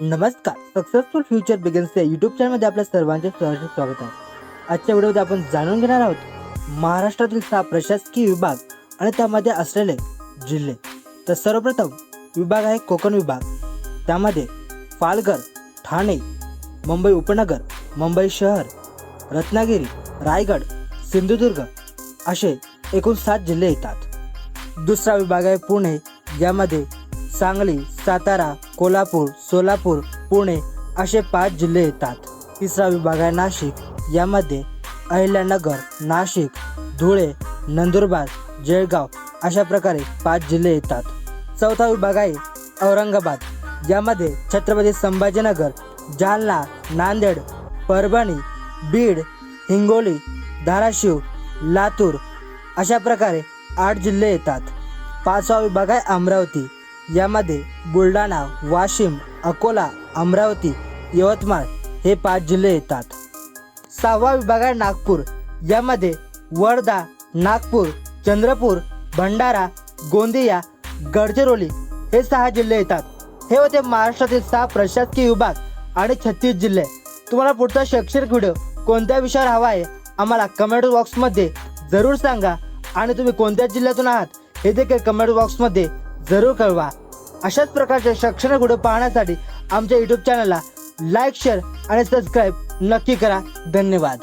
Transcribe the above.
नमस्कार. Successful future begins या YouTube चॅनलमध्ये आपल्या सर्वांचे सहर्ष स्वागत आहे. आजच्या व्हिडिओमध्ये आपण जाणून घेणार आहोत महाराष्ट्रातील सहा प्रशासकीय विभाग आणि त्यामध्ये असलेले जिल्हे. तर सर्वप्रथम विभाग आहे कोकण विभाग. त्यामध्ये पालघर ठाणे मुंबई उपनगर मुंबई शहर रत्नागिरी रायगड सिंधुदुर्ग असे एकूण सात जिल्हे येतात. दुसरा विभाग आहे पुणे. यामध्ये सांगली सातारा कोल्हापूर सोलापूर पुणे असे पाच जिल्हे येतात. तिसरा विभाग आहे नाशिक. यामध्ये अहिल्यानगर नाशिक धुळे नंदुरबार जळगाव अशा प्रकारे पाच जिल्हे येतात. चौथा विभाग आहे औरंगाबाद. यामध्ये छत्रपती संभाजीनगर जालना नांदेड परभणी बीड हिंगोली धाराशिव लातूर अशा प्रकारे आठ जिल्हे येतात. पाचवा विभाग आहे अमरावती. यामध्ये बुलढाणा वाशिम अकोला अमरावती यवतमाळ हे पाच जिल्हे येतात. सहावा विभाग आहे नागपूर. यामध्ये वर्धा नागपूर चंद्रपूर भंडारा गोंदिया गडचिरोली हे सहा जिल्हे येतात. हे होते महाराष्ट्रातील सहा प्रशासकीय विभाग आणि छत्तीस जिल्हे. तुम्हाला पुढचा शैक्षणिक व्हिडिओ कोणत्या विषयावर हवा आहे आम्हाला कमेंट बॉक्समध्ये जरूर सांगा. आणि तुम्ही कोणत्या जिल्ह्यातून आहात हे देखील कमेंट बॉक्समध्ये जरूर कळवा. अशाच प्रकारचे शिक्षण व्हिडिओ पाहण्यासाठी आमच्या यूट्यूब चॅनलला लाईक शेअर आणि सबस्क्राईब नक्की करा. धन्यवाद.